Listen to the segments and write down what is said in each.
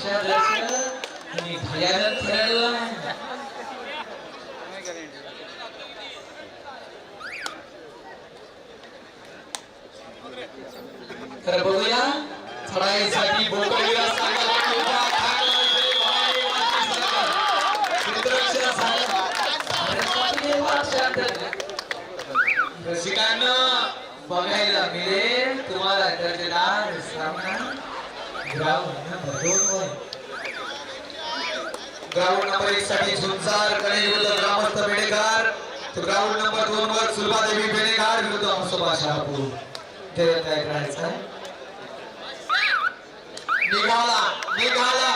सुद्धा एक आणि भयानक खेळाडू आहे तर बघूया चढाईसाठी बोकळीला सांगायला किंवा खायला जय भवानी माती सरकार. क्षेत्ररक्षण झालं. भारतातील वारशात रसिकांना बघायला मिळेल तुम्हाला दर्जेदार सामना ग्राउंड नंबर दोन वर ग्राउंड नंबर एक कणे विरुद्ध ग्रामस्थ बेडेकर तो ग्राउंड नंबर दोन वर सुलभादेवी बेडेकर विरुद्ध अंशोबा शहापूर ते काय करायचं आहे? निघाला निघाला आणि निघाला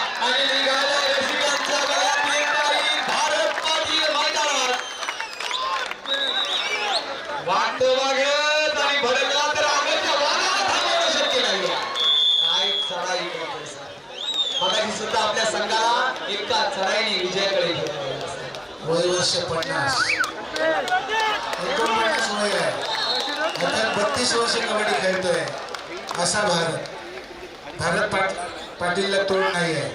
वर्ष पन्नास. एकोणपन्नास वय आहे. आता बत्तीस वर्ष कबड्डी खेळतोय. असा भारत. भारत पाट पाटीलला तोड नाही आहे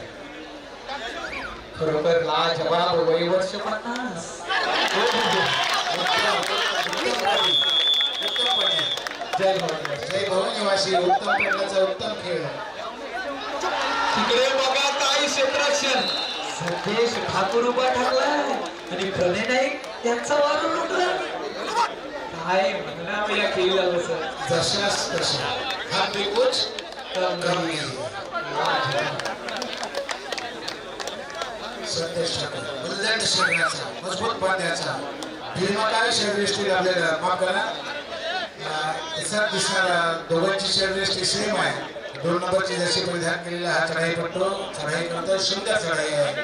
खरोखर लाजवाब वय वर्ष पन्नास. जय. जय भवन निवासी उत्तम पाटलाचा उत्तम खेळ. तिकडे बघा काही क्षेत्ररक्षण संदेश ठाकूर उभा ठाकलाय आणि प्रणय नाईक त्यांचा वारू लुटला. काय म्हणणार या खेळीला सर जशास तशा हा पिकूच कमी संदेश ठाकूर. उल्लंड शरीराचा मजबूत बांध्याचा भीमाकाय शरीरष्टी लाभलेला माफ करा. असा दोघांची शरीरष्टी सेम आहे. दोन नंबरची जशी परिधान केलेला हा चढाई पट्टो चढाई करतो सुंदर चढाई आहे.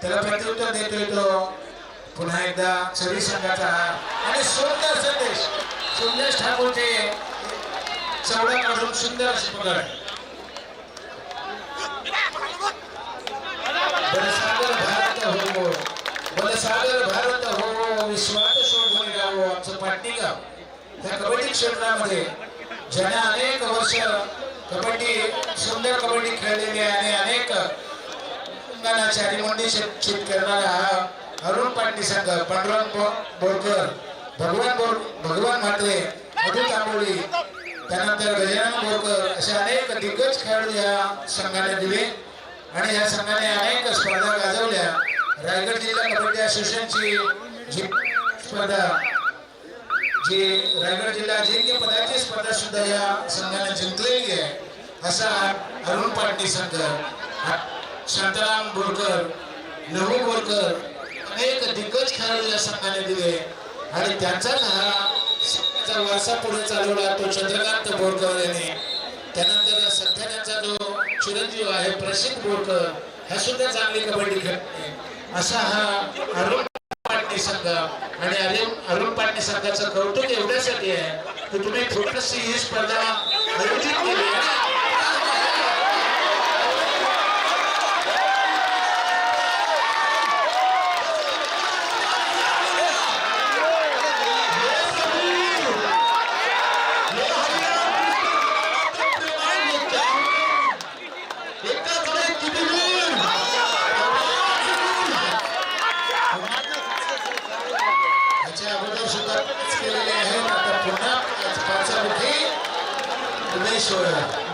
त्याला प्रत्युत्तर देतोय तो पुन्हा एकदा सरी संघाचा आणि सुंदर संदेश. संदेश ठाकूरचे चवडा काढून सुंदर अशी पकड. बलसागर भारत हो. बलसागर भारत हो. विश्वात शोधून गाव. आमचं पाटणी गाव त्या कबड्डी क्षेत्रामध्ये ज्याने अनेक वर्ष कबड्डी सुंदर कबड्डी खेळलेली आहे आणि अनेक अंगणाची आणि मंडी शिक्षित करणारा हा अरुण पाटणी संघ पांडुरंग बोरकर भगवान बोर भगवान म्हात्रे मधु तांबोळी त्यानंतर गजानन बोरकर असे अनेक दिग्गज खेळाडू या संघाने दिले. आणि या संघाने अनेक स्पर्धा गाजवल्या. रायगड जिल्हा कबड्डी असोसिएशनची जी स्पर्धा जी रायगड जिल्हा अजिंक्य पदाची स्पर्धा सुद्धा या संघाने जिंकली. आहे असा अरुण पाटणी संघ शांताराम बोरकर लहू बोरकर अनेक दिग्गज खेळाडू या संघाने दिले. आणि त्यांचा हा वारसा पुढे चालवला तो चंद्रकांत बोरकर यांनी. त्यानंतर सध्या त्यांचा जो चिरंजीव आहे प्रसिद्ध बोरकर हा सुद्धा चांगली कबड्डी खेळते असा हा अरुण पाटणी संघ आणि अरुण अरुण पाटणी संघाचं कौतुक एवढ्यासाठी आहे की तुम्ही छोटीशी ही स्पर्धा आयोजित केली याच्या अगोदर सुद्धा केलेले आहेत आता पुन्हा पाचामुखी उमेश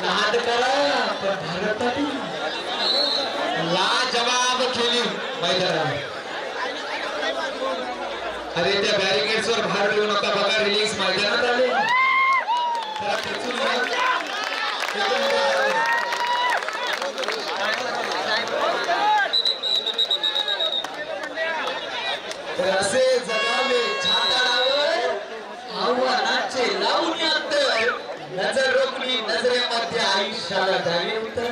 नाद करा पण लाजवाब केली मैदानावर अरे त्या बॅरिकेड्सवर भार देऊ नका बघा रिलीज मैदानात आले जरा खेचून घ्या. खेचून घ्या. तर असे जगावे छाताडावर आव्हानाचे लावून तर नजर रोखली नजरेमध्ये आयुष्याला द्यावे उत्तर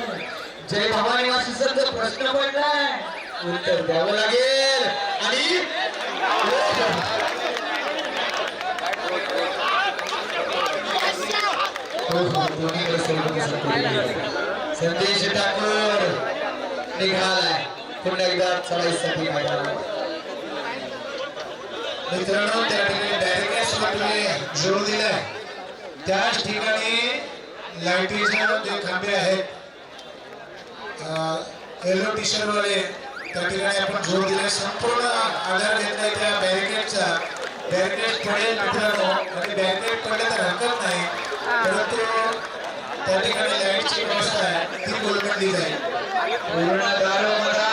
जय भवानी वाशी जर प्रश्न पडलाय. उत्तर द्यावं लागेल. आणि संदेश ठाकूर निघालाय. पुन्हा एकदा चढाईसाठी मित्रांनो त्या ठिकाणी डायरेक्ट जोडून जोर दिलाय. त्याच ठिकाणी लाईटीचे जे खांबे आहेत येलो टी शर्ट वाले त्या ठिकाणी आपण जोर दिला. संपूर्ण आधार घेतलाय त्या बॅरिकेडचा बॅरिकेड पडेल मित्रांनो आणि बॅरिकेड पडले तर हरकत नाही. परंतु त्या ठिकाणी लाईटची व्यवस्था आहे. ती कोलमडली जाईल. पूर्ण दारोमदार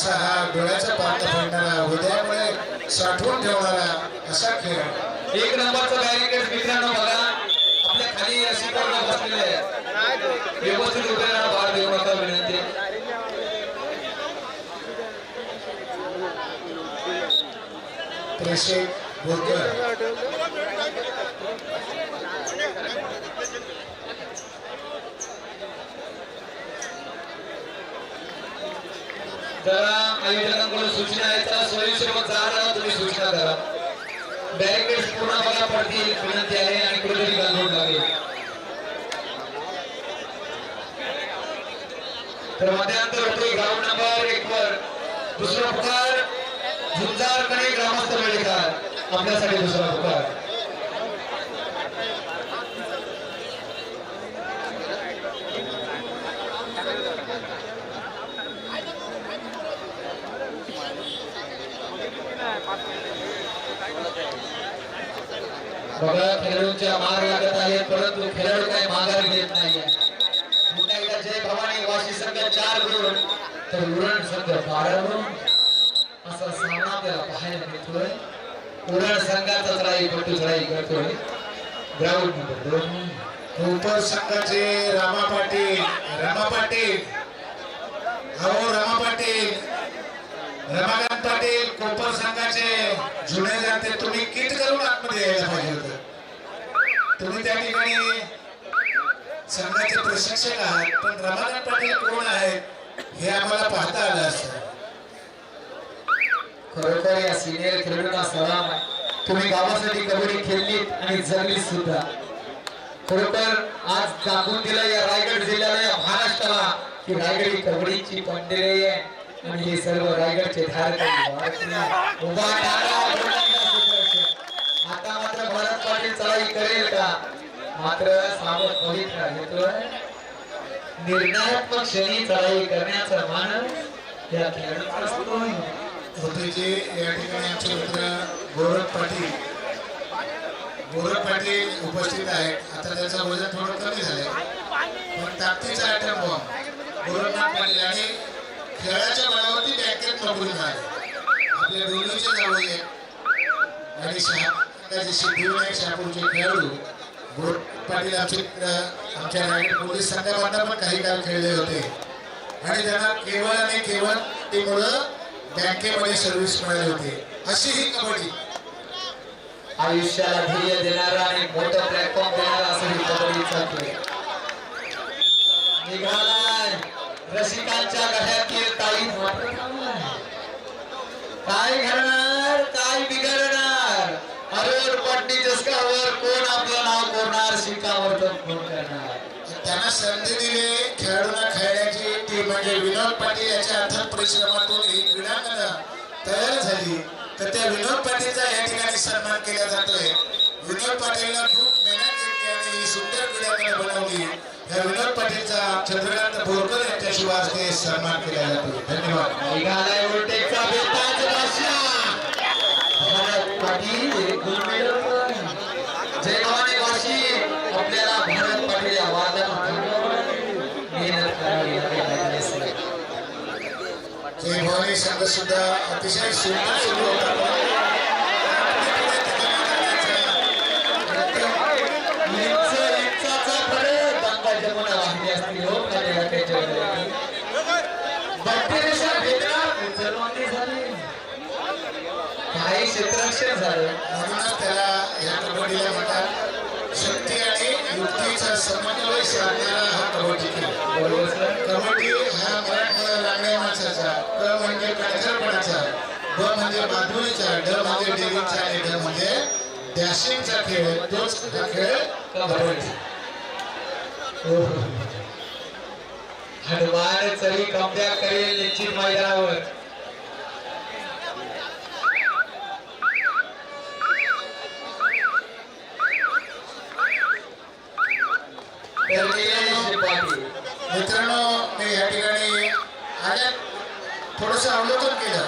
असा हा डोळ्याचं पानं फेडणारा हृदयामध्ये साठवून ठेवणारा असा खेळ एक नंबरचं बॅरिकेड मित्रांनो बघा. आपल्या खाली रसिकांना बसलेले व्यवस्थित उभे राहा विनंती. जरा आयोजकांकडून सूचना आहेत स्वयंसेवक जाणार तुम्ही सूचना करा. बॅरिकेड पूर्ण बघा पडतील विनंती आहे आणि कुठेतरी गांधून लागेल. तर मध्यांतर होते ग्राउंड नंबर एक वर. दुसरा पुकार झुंजारकडे ग्रामस्थ वेळेकार आपल्यासाठी दुसरा पुकार. सगळ्या खेळाडूंच्या मार लागत आहेत. परंतु खेळाडू काही माघार घेत नाहीये. पुन्हा एकदा भवानी वाशी संघ चार गुण. तर उरण संघ बारा गुण. असा सामना आपल्याला पाहायला मिळतोय. उरण संघाचा चढाई पट्टू चढाई करतोय. ग्राउंड नंबर दोन. संघाचे रामा पाटील रामा पाटील. अहो रामा पाटील. रमाकांत पाटील कोपर संघाचे जुने जाते तुम्ही किट करून आतमध्ये यायला पाहिजे होत. तुम्ही त्या ठिकाणी संघाचे प्रशिक्षक आहात पण रमाकांत पाटील कोण आहेत हे आम्हाला पाहता आलं असत. खरोखर या सिनियर खेळाडूंना सलाम आहे. तुम्ही गावासाठी कबड्डी खेळलीत आणि जगलीत सुद्धा. खरोखर आज दाखवून दिलं या रायगड जिल्ह्याला या महाराष्ट्राला की रायगड ही कबड्डीची पंढरी आहे. म्हणजे सर्व रायगडचे धारक उभा आता मात्र भरत पाटील चढाई करेल का? मात्र सावध पवित्र घेतोय निर्णायात्मक क्षणी चढाई करण्याचा मान या खेळाडूंचा होते जे या ठिकाणी आमचे मित्र गौरव पाटील. गौरव पाटील उपस्थित आहेत. आता त्याचं वजन थोडं कमी झालंय. पण ताकदीचा आयटम गौरवनाथ पाटील आणि खेळाच्या बळावरती बँकेत नोकरी झाली. आपल्या दोन्हीचे जावई आहेत आणि शहाचे सिद्धिविनायक शहापूरचे खेळाडू. गौरव पाटील आमचे आमच्या रायगड पोलीस संघामधनं पण काही काळ खेळले होते. आणि त्यांना केवळ आणि केवळ ते मुलं बँकेमध्ये सर्व्हिस मिळाली होती. अशी ही कबड्डी. आयुष्याला ध्येय देणारा आणि मोठा प्लॅटफॉर्म देणारा असं ही कबड्डीचा खेळ निघाला रसिकांच्या गळ्यातील ताई काय घडणार काय बिघडणार? अरे पट्टी जसकावर कोण आपलं नाव कोरणार शिकावर कोण करणार? त्यांना संधी दिली खेळाडूंना खेळण्याची ती म्हणजे विनोद पाटील याच्या अथक परिश्रमातून ही क्रीडांगण तयार झाली. तर त्या विनोद पाटीलचा या ठिकाणी सन्मान केला जातोय. विनोद पाटीलला खूप मेहनत घेतली आणि ही सुंदर क्रीडाकडे बनवली. या विनोद पाटीलचा चंद्रकांत बोरकर यांच्या शुभ हस्ते सन्मान केला जातो धन्यवाद निघालाय उलटेचा बेताज बादशाह. भारत पाटील. जय भवानी वाशी आपल्याला भारत पाटील या. जय भवानी संघ सुद्धा अतिशय सुंदर सुरू होता काही क्षेत्ररक्षण झालं. म्हणूनच त्याला या कबड्डीला म्हणतात शक्ती आणि युक्तीचा समन्वय साधणारा हा कबड्डी खेळ. कबड्डी हा मराठमोळा लागण्या माणसाचा क म्हणजे काळजापणाचा ब म्हणजे बहादुरीचा ड म्हणजे डेरीचा आणि ड म्हणजे डॅशिंगचा खेळ तोच हा खेळ कबड्डी. हो. हडवार चरी कमब्या करेल निश्चित मैदानावर. तर पाटील मित्रांनो मी या ठिकाणी आल्या थोडस अवलोकन केलं.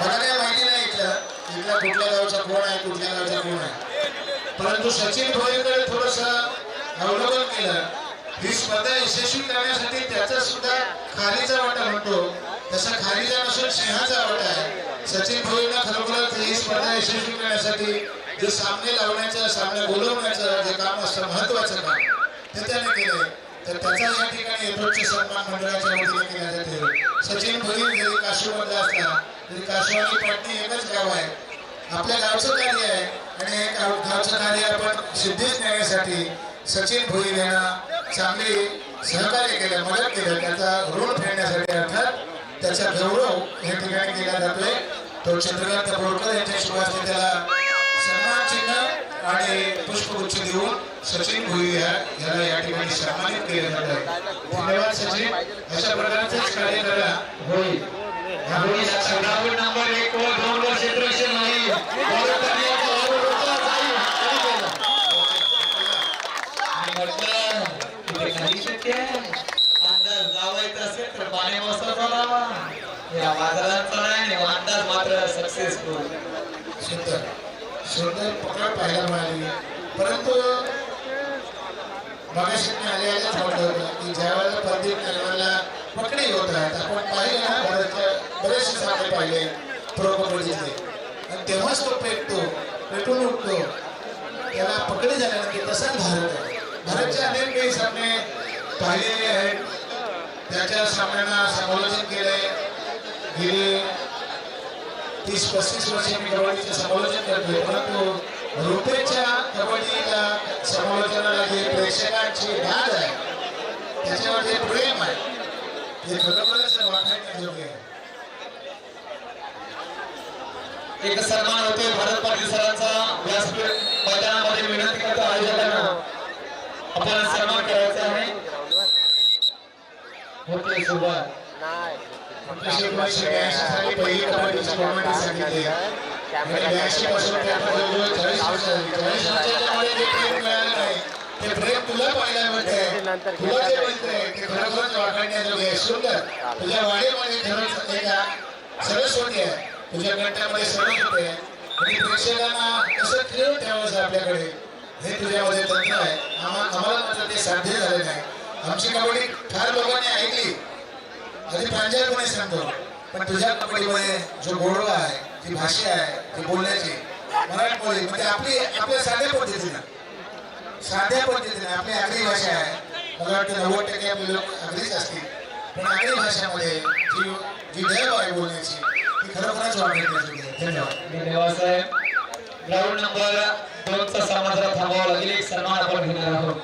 मला काय माहिती नाही इथलं. इथला कुठल्या गावचा कोण आहे कुठल्या गावचा कोण आहे. परंतु सचिन भोईकडे थोडस अवलोकन केलं. ही स्पर्धा यशस्वी करण्यासाठी त्याचा सुद्धा खालीचा वाटा म्हणतो. तसा खालीचा नसून सिंहाचा वाटा आहे. सचिन भोईना खरोखरच ही स्पर्धा यशस्वी करण्यासाठी जे सामने लावण्याचं सामने बोलवण्याचं जे काम असतं महत्वाचं काम. ते त्याने केले. तर त्याचा या ठिकाणी यथोच्च सन्मान मंडळाच्या वतीने केला जाते. सचिन भोईर जरी काशीमध्ये असला तरी काशीवाडी पाटणी एकच गाव आहे. आपल्या गावचं कार्य आहे आणि हे गाव गावचं कार्य आपण सिद्धीच नेण्यासाठी सचिन भोईर यांना चांगली सहकार्य केलं मदत केलं. त्याचा ऋण फेडण्यासाठी अर्थात त्याचा गौरव या ठिकाणी केला जातोय. तो चंद्रकांत बोरकर यांच्या शुभास्ते त्याला सन्मान चिन्ह आणि पुष्पगुच्छ देऊन सचिन भोईर या याला या ठिकाणी सन्मानित केलं जातं. धन्यवाद सचिन. अशा प्रकारचंच कार्य करा होईल. नंबर एक वर दोन वर नाही. अंदाज लावायचा असेल तर पाणी मोसाचा लावा. या वादळांचा नाही आणि अंदाज मात्र सक्सेसफुल. सुंदर. सुंदर पकड पाहायला मिळाली परंतु मगाशी मी आले आलेच आवडलं होतं की ज्यावेळेला प्रदीप नरवाला पकडी होत आहेत आपण पाहिले ना भारतच्या बरेचसे सामने पाहिले प्रो कबड्डीचे आणि तेव्हाच तो पेटतो पेटून उठतो. त्याला पकडी झाल्यानंतर तसाच भारत आहे. भारतचे अनेक काही सामने पाहिलेले आहेत. त्याच्या सामन्यांना समालोचन केले गेले तीस पस्तीस वर्ष मी कबड्डीचे समालोचन करतोय. परंतु रुपेच्या कबड्डीला समालोचनाला जे प्रेक्षकांची दाद आहे त्याच्यावर जे प्रेम आहे ते खरोखरच वाखाणण्याजोगे आहे. एक सन्मान होते भारत पाटील सरांचा व्यासपीठ मैदानामध्ये विनंती करतो आयोजकांना. आपल्याला सन्मान करायचा आहे. होते सुरुवात. एकोणीसशे एकोणीसशे ब्याऐंशी साली पहिली सांगितली आणि ब्याऐंशी पासून ते आता जवळजवळ चाळीस वर्ष झाली चाळीस प्रेम मिळालं नाही ते प्रेम तुला पाहायला तुला जे ते खरोखरच आहे सुंदर तुझ्या वाडीमध्ये खरंच एक सरस्वती आहे तुझ्या कंठामध्ये सरस्वती आहे आणि प्रेक्षकांना कसं ठेवायचं आपल्याकडे हे तुझ्यामध्ये तंत्र आहे आम्हाला मात्र ते साध्य झाले नाही आमची कबड्डी फार लोकांनी ऐकली. आधी प्रांजळपणे सांगतो. पण तुझ्या कबड्डीमध्ये जो गोडवा आहे ती भाषा आहे ती बोलण्याची मराठमोळी म्हणजे आपली आपल्या साध्या पद्धतीनं साध्या पद्धतीने आपली आगरी भाषा आहे. मला वाटतं नव्वद टक्के आपले लोक आगरीच असतील. पण आगरी भाषामध्ये जी जी ढेव आहे बोलण्याची ती खरोखरच वापरण्याची धन्यवाद. धन्यवाद साहेब ग्राउंड नंबर दोनचा सामना जरा थांबावा लागेल. एक सन्मान आपण घेणार आहोत.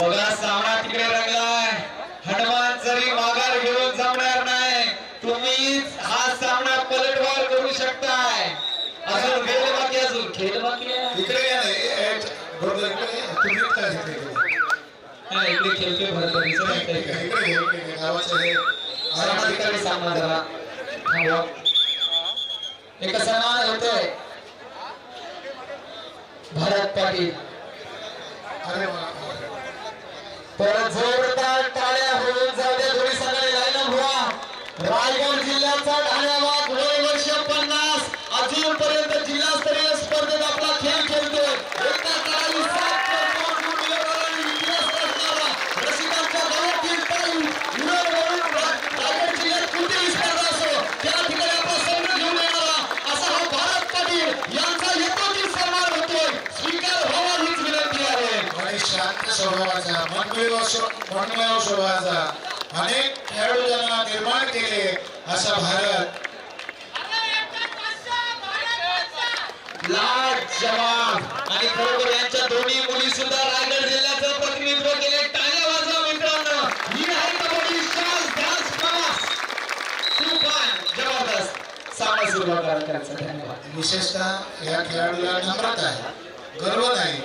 बघा सामना तिकडे रंगलाय. हनुमान जरी माघार घेऊन जमणार नाही. तुम्ही हा सामना पलटवार करू शकताय. अजून खेळ बाकी अजून. खेळ बाकी आहे. इकडे या बरोबर. तुम्ही काय. हा, खेळतोय भारत इकडे हे सामना ठिकाणी सामना जरा थांबवा. एक सन्मान होतोय. भरत पाटील. तर जोरदार स्वभावाचा मनमिळाव स्व- मनमिळाव अनेक खेळाडू त्यांना निर्माण केले असा भारत. लाड जवान आणि खरोखर यांच्या दोन्ही मुली सुद्धा रायगड जिल्ह्याचं प्रतिनिधित्व केले. टाळ्या वाजवा मित्रांनो. ही आहे कबड्डी शास डान्स जबरदस्त. सामना धन्यवाद. विशेषतः या खेळाडूला नम्रता आहे गर्व नाही.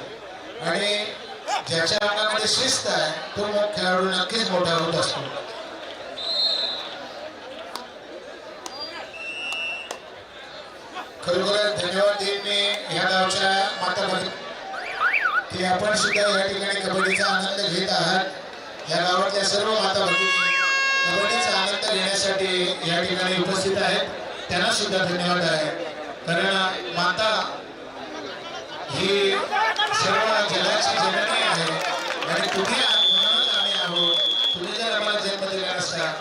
आणि ज्याच्या अंगामध्ये शिस्त आहे तो मग खेळाडू नक्कीच मोठा होत असतो. खरोखरच धन्यवाद देईन मी ह्या गावच्या माता की आपण सुद्धा या ठिकाणी कबड्डीचा आनंद घेत आहात. या गावातल्या सर्व माता भगिनी कबड्डीचा आनंद घेण्यासाठी या ठिकाणी उपस्थित आहेत. त्यांना सुद्धा धन्यवाद आहे. कारण माता ही आणि तुम्ही आहात म्हणूनच आम्ही आहोत तुम्ही जर आम्हाला जन्म दिला नसता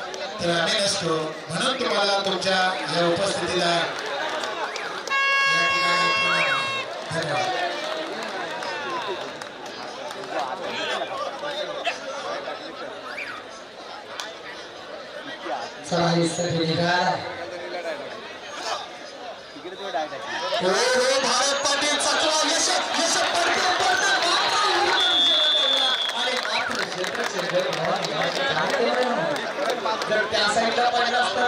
तर आम्ही नसतो म्हणून तुम्हाला तुमच्या या उपस्थितीला धन्यवाद. भारत पाटील जर त्या साईडला पडला असता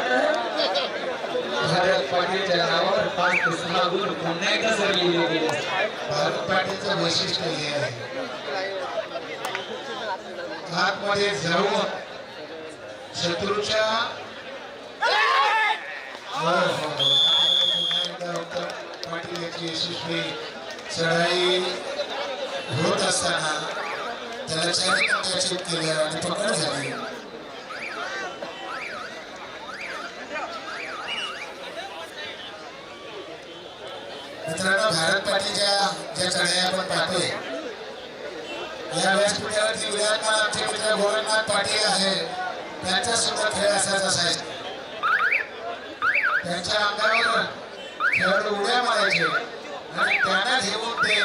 भारत पाटीलच्या नावावर पाच गुण पुन्हा एकदा सर लिहिले गेले भारत पाटीलचं वैशिष्ट्य हे आहे आतमध्ये जाऊन शत्रूच्या हो, पाटील याची यशस्वी चढाई होत असताना त्याला चारित्र्याचित केल्या आणि पकड झाली मित्रांनो भारत पाटीलच्या ज्या चढाई आपण पाहतोय या व्यासपीठावरती विराजमान आमचे मित्र गोरखनाथ पाटील आहे. त्यांचा सुद्धा खेळ असाच असायचा. त्यांच्या अंगावर खेळाडू उड्या मारायचे आणि त्यांना घेऊन ते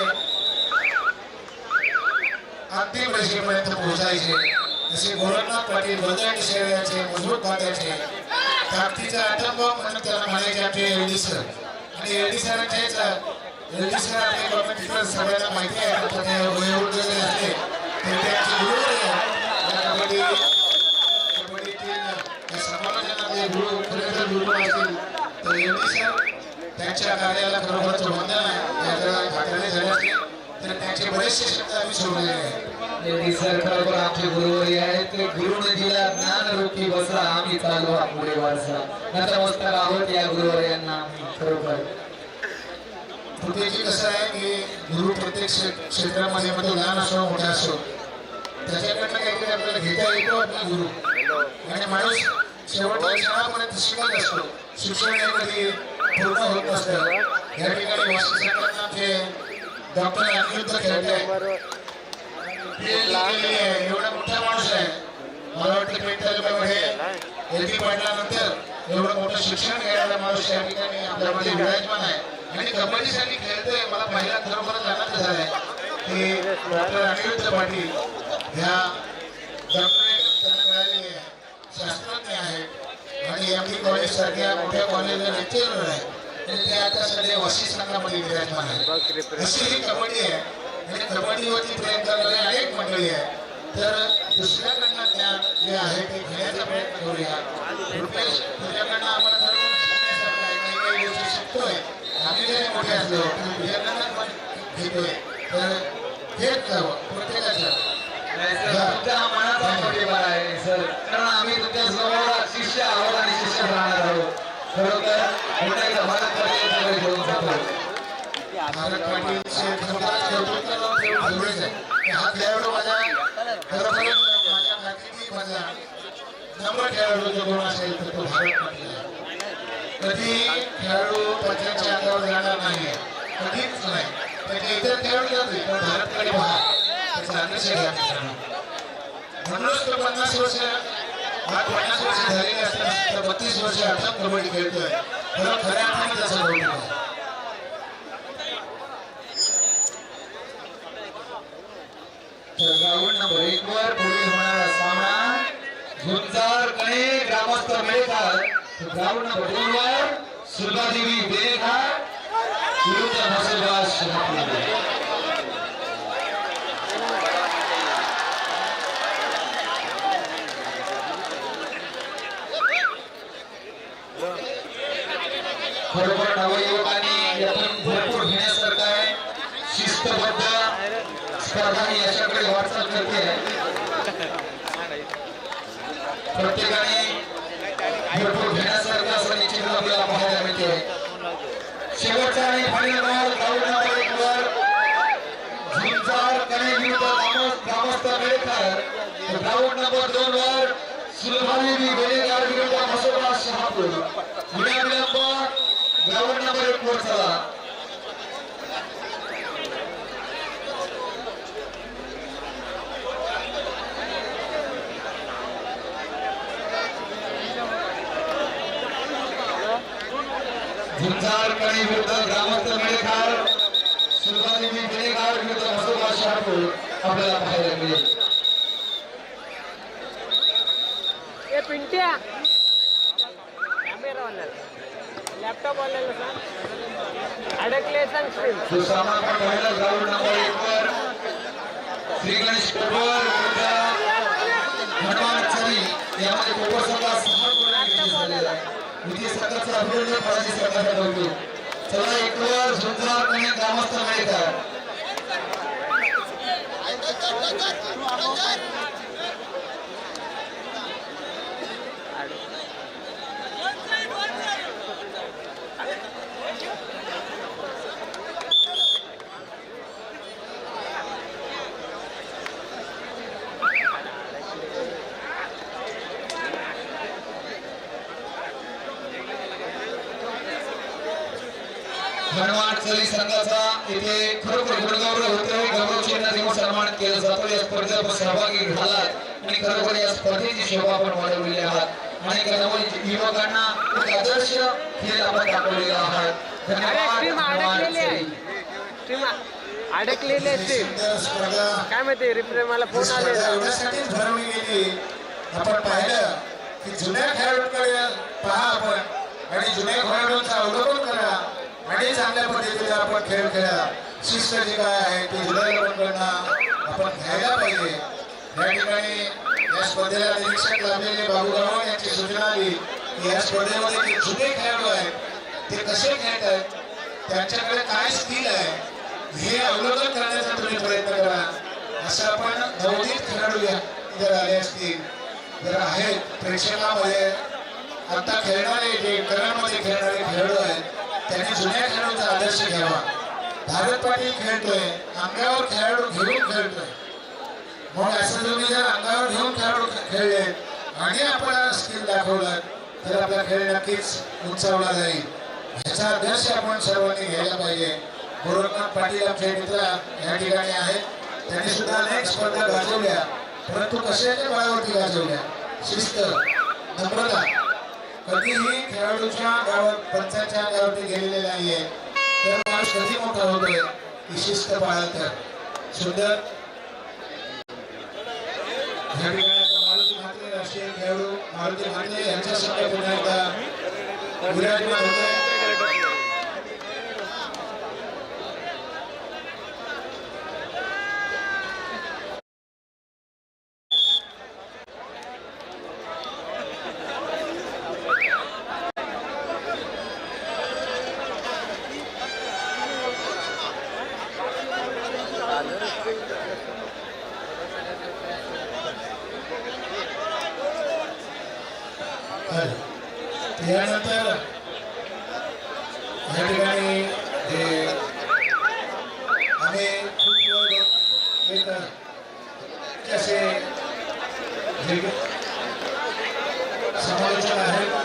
अंतिम रेषेपर्यंत पोहोचायचे. जसे गोरखनाथ पाटील बदल शरीराचे मजबूत पात्याचे ताकदीचा आटंब म्हणून त्याला म्हणायचे आपले एलडी सर. आणि एलडी सरांचे एलडी सर आपले गव्हर्नमेंट सगळ्यांना माहिती आहे. आपण ते वयोवृद्ध असले तर ते आमचे गुरु आहे. या कबड्डी कबड्डीतील या गुरु खरेतर गुरु असतील. तर एलडी सर त्यांच्या कार्याला खरोखरच वंदन आहे. त्यांचे बरेचसे शब्द आम्ही सोडलेले आहेत त्यांनी सर खरोखर आमचे गुरुवरी आहेत. ते गुरुने दिला ज्ञान रूपी बसला. आम्ही चालू हा पुढे वारसा नतमस्तक आहोत या गुरुवर यांना खरोखर कसं आहे की गुरु प्रत्येक क्षे- क्षेत्रामध्ये मग तो लहान असो मोठा असो त्याच्याकडनं काहीतरी आपल्याला घेता येतो आपला गुरु. आणि माणूस शेवटच्या क्षणापर्यंत शिकत असतो. शिक्षण हे कधी पूर्ण होत नसतं. या ठिकाणी संघटना आमचे डॉक्टर अनिरुद्ध खेळते एवढा मोठा माणूस आहे. मला वाटतं पेठ तालुक्यामध्ये एल पी पाटलानंतर एवढं मोठं शिक्षण घेणारा माणूस या ठिकाणी आपल्यामध्ये विराजमान आहे. आणि कबड्डीसाठी खेळतोय. मला पहिला खरोखरच आनंद झालाय की डॉक्टर अनिरुद्ध पाटील ह्या डॉक्टरेट त्यांना मिळालेली आहे. शास्त्रज्ञ आहेत. आणि एम डी कॉलेज सारख्या मोठ्या कॉलेजला लेक्चरर आहे आणि ते आता सध्या वशी संघामध्ये विराजमान आहे अशी ही कबड्डी आहे आणि कबड्डीवरती प्रेम करणारे अनेक मंडळी आहे तर दुसऱ्याकडनं ज्ञान जे आहे ते घेण्याचा प्रयत्न करूया. रुपेश तुझ्याकडनं आम्हाला सर्व काही काही गोष्टी शिकतोय आम्ही जरी मोठे असलो तरी तुझ्याकडनं पण घेतोय. तर घेत जावं प्रत्येकाचं नाही तुमच्या मनाचा मोठेपणा आहे सर. कारण आम्ही तुमच्यासमोर शिष्य आहोत आणि शिष्य राहणार आहोत. खरोखर एकदा भारत पाटील भारत पाटील शेठ खरोखरच कौतुकाला जोडलेच आहे. की हा खेळाडू जो कोण असेल तर तो भारत कधी खेळाडू पक्षाच्या अंगावर जाणार नाही कधीच नाही त्याचे इतर खेळाडू जाते पण भारतकडे पहा त्याचा म्हणूनच तो पन्नास वर्ष आज पन्नास वर्ष झालेले असताना तर बत्तीस वर्ष आता कबड्डी खेळतोय खरं खऱ्या अर्थाने त्याचा कौतुक आहे तर ग्राउंड नंबर एक वर पुढे होणारा सामना झुंजार कणे ग्रामस्थ मेळघाट तर ग्राउंड नंबर दोन वर सुरभादेवी बेळघाट विरुद्ध हसुभाष शहापूर खरोखर नवयुवकांनी यातून भरपूर घेण्यासारखं आहे शिस्तबद्ध स्पर्धा ही याच्याकडे वाटचाल करते प्रत्येकाने भरपूर घेण्यासारखं असं निश्चित आपल्याला पाहायला मिळते शेवटचा आणि फायनल बॉल ग्राउंड नंबर एक वर झुंजार कणे विरुद्ध ग्रामस्थ ग्रामस्थ बेळकर ग्राउंड नंबर दोन वर सुलभादेवी बेळेगाव विरुद्ध मसोबा शहापूर. विना विलंब ग्राउंड नंबर एक वर चला. झुंजार कणी विरुद्ध ग्रामस्थ मेळेखार सुलभादेवी बेळेगाव विरुद्ध मसोबा शहापूर आपल्याला पाहायला मिळेल. लॅपटॉप वाल्याला सांग अडकले सांग स्क्रीन जो सामना आपण पाहिला ग्राउंड नंबर एक वर श्री गणेश कोपर हनुमान चरी यामध्ये कोपर संघा सहा गुणांनी विजयी झालेला आहे विजय संघाचं अभिनंदन पराजय संघाचा कौतुक चला एक वर झुंजार आणि ग्रामस्थ मेळकर चली संघाचा इथे खरोखर गुणगौरव होते गौरव चिन्ह देऊन सन्मान केला जातो. या स्पर्धेत आपण सहभागी झालात आणि खरोखर या स्पर्धेची शोभा आपण वाढवलेली आहात. आणि युवकांना एक आदर्श खेळ आपण दाखवलेला आहात. धन्यवाद अडकलेली काय माहिती रिप्ले मला फोन गेली आपण पाहिलं की जुन्या खेळाडूंकडे पहा आपण. आणि जुन्या खेळाडूंचं अवलोकन करा. आणि चांगल्या पद्धतीने आपण खेळ खेळा शिस्त जी काय आहे ती जुन्या लोकांकडनं आपण घ्यायला पाहिजे. या ठिकाणी या स्पर्धेला निरीक्षक लाभलेले बाबू गावण यांची सूचना आली की या स्पर्धेमध्ये जे जुने खेळाडू आहेत ते कसे खेळत आहेत त्यांच्याकडे काय स्किल आहे हे अवलोकन करण्याचा तुम्ही प्रयत्न करा. असं आपण नवोदित खेळाडू जर आले असतील. जर आहेत प्रेक्षकामध्ये. आता खेळणारे जे करामध्ये खेळणारे खेळाडू आहेत त्यांनी जुन्या खेळाडूचा आदर्श घ्यावा. भारत पाटील खेळतोय अंगावर खेळाडू घेऊन खेळतोय. मग असं तुम्ही जर अंगावर घेऊन खेळाडू खेळले आणि आपण स्किल दाखवलं तर आपला खेळ नक्कीच उंचावला जाईल. ह्याचा आदर्श आपण सर्वांनी घ्यायला पाहिजे. गोरखनाथ पाटील आमचे मित्र या ठिकाणी आहेत. त्यांनी सुद्धा अनेक स्पर्धा गाजवल्या. परंतु कशाच्या बळावरती गाजवल्या? शिस्त नम्रता कधीही खेळाडूच्या गावात पंचाच्या गावात गेलेले नाहीये. तर माणूस कधी मोठा होतोय ही शिस्त पाळत सुंदर या ठिकाणी मारुती म्हात्रे राष्ट्रीय खेळाडू मारुती म्हात्रे यांच्या संघ पुन्हा एकदा विराजमान होतोय.